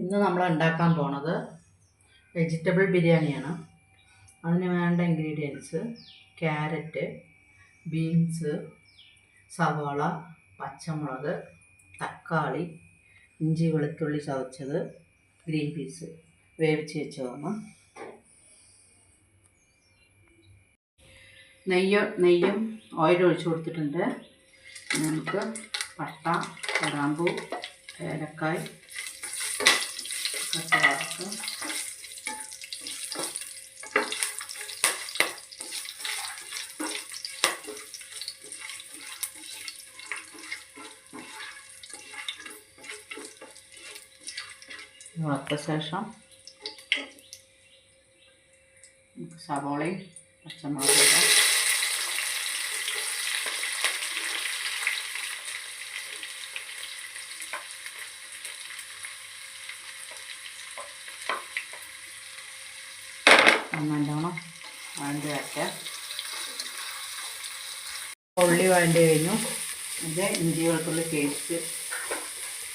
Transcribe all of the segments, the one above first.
ഇന്ന് നമ്മൾ ഉണ്ടാക്കാൻ പോണത് വെജിറ്റബിൾ ബിരിയാണിയാണ്. അതിന് വേണ്ട ഇൻഗ്രീഡിയൻസ് ക്യാരറ്റ് ബീൻസ് സവാള പച്ചമുളക് തക്കാളി ഇഞ്ചി വെളുത്തുള്ളി ചതച്ചത് ഗ്രീൻ പീസ് വേവിച്ച് വെച്ചതാണ്. നെയ്യ് നെയ്യും ഓയിൽ ഒഴിച്ചു കൊടുത്തിട്ടുണ്ട്. നമുക്ക് പട്ട ഗ്രാമ്പു ഏലക്കായ് ഒക്കെ വറുത്ത് വറുത്ത ശേഷം നമുക്ക് സവോളയും പച്ചമുളകും നല്ലോണം വഴണ്ടി വയ്ക്കാം ഉള്ളി വഴണ്ടി കഴിഞ്ഞു. ഇത് ഇഞ്ചി വെളുത്തുള്ളി പേസ്റ്റ്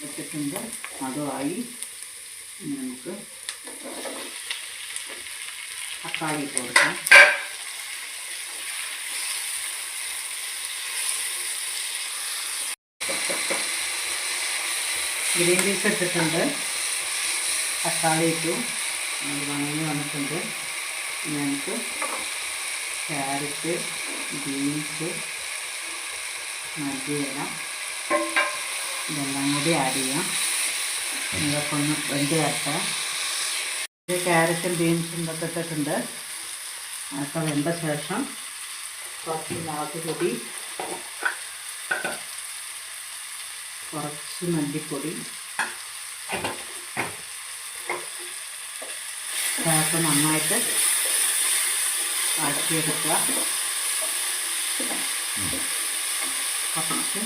ഇട്ടിട്ടുണ്ട്. അതുമായി നമുക്ക് തക്കാളി കൊടുക്കാം. ഗ്രീൻ പീസ് ഇട്ടിട്ടുണ്ട്. തക്കാളി ഇട്ടു. വണങ്ങി വന്നിട്ടുണ്ട്. നമുക്ക് ക്യാരറ്റ് ബീൻസ് മല്ലിയില ഇതെല്ലാം കൂടി ആഡ് ചെയ്യാം. ഇതൊക്കെ ഒന്ന് വെന്ത് വരട്ടെ. ഇത് ക്യാരറ്റും ബീൻസും ഇതൊക്കെ ഇട്ടിട്ടുണ്ട്. അതൊക്കെ വെന്ത ശേഷം കുറച്ച് മുളക് പൊടി കുറച്ച് മല്ലിപ്പൊടി ചേർത്ത് നന്നായിട്ട് ആക്കിയെടുക്കുക. കുറച്ച്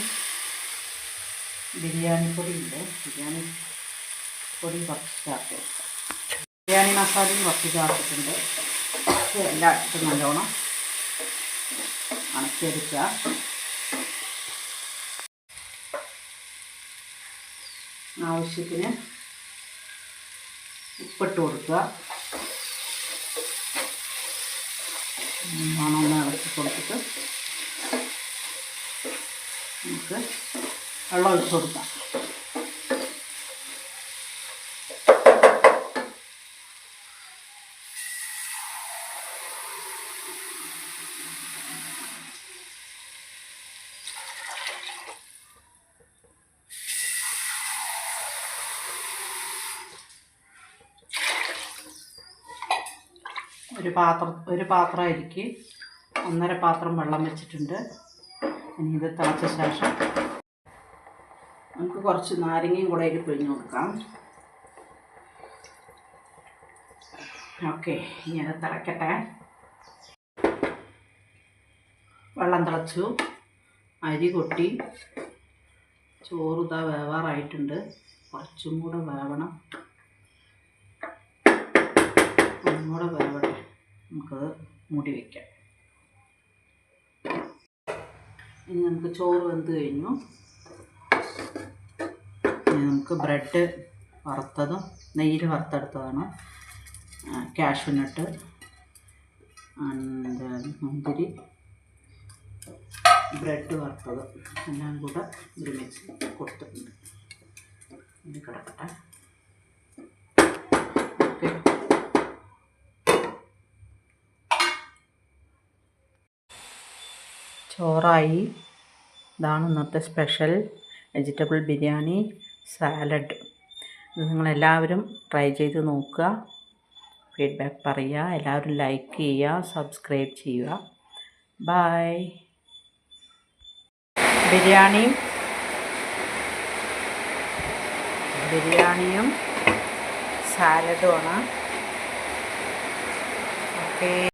ബിരിയാണി പൊടി ഉണ്ട് ബിരിയാണി പൊടി കുറച്ച് ചേർത്ത് ബിരിയാണി മസാലയും കുറച്ച് ചേർത്തിട്ടുണ്ട്. എല്ലായിടത്തും നല്ലോണം അണക്കിയെടുക്കുക. ആവശ്യത്തിന് ഉപ്പിട്ട് കൊടുക്കുക. മണമൊന്ന് ഇളക്കി കൊടുത്തിട്ട് നമുക്ക് വെള്ളം ഒഴിച്ച് കൊടുക്കാം. ഒരു പാത്രം ഒരു പാത്രം അരിക്ക്. ഒന്നര പാത്രം വെള്ളം വെച്ചിട്ടുണ്ട്. ഇനി ഇത് തിളച്ച ശേഷം നമുക്ക് കുറച്ച് നാരങ്ങയും കൂടെ അതിൽ പിഴിഞ്ഞ് കൊടുക്കാം. ഓക്കെ ഇനി അത് തിളക്കട്ടെ. വെള്ളം തിളച്ചു. അരി കൊട്ടി. ചോറ് ഇതാ വേവാറായിട്ടുണ്ട്. കുറച്ചും കൂടെ വേവണം. കൂടെ വേവട്ടെ നമുക്കത് മൂടി വയ്ക്കാം ഇനി നമുക്ക് ചോറ് വെന്ത് കഴിഞ്ഞു. ഇനി നമുക്ക് ബ്രെഡ് വറുത്തതും നെയ്യിൽ വറുത്തെടുത്തതാണ്. കാഷ്യൂനട്ട് മുന്തിരി. ബ്രെഡ് വറുത്തത്. എല്ലാം കൂടെ ഒരു മിക്സ് കൊടുത്തിട്ടുണ്ട്. ഇത് കിടക്കട്ടെ ഓക്കെ ചോറായി. ഇതാണ് ഇന്നത്തെ സ്പെഷ്യൽ വെജിറ്റബിൾ ബിരിയാണി സാലഡ്. ഇത് നിങ്ങളെല്ലാവരും ട്രൈ ചെയ്ത് നോക്കുക. ഫീഡ്ബാക്ക് പറയുക. എല്ലാവരും ലൈക്ക് ചെയ്യുക സബ്സ്ക്രൈബ് ചെയ്യുക. ബായ് ബിരിയാണിയും ബിരിയാണിയും സാലഡുമാണ്. ഓക്കേ.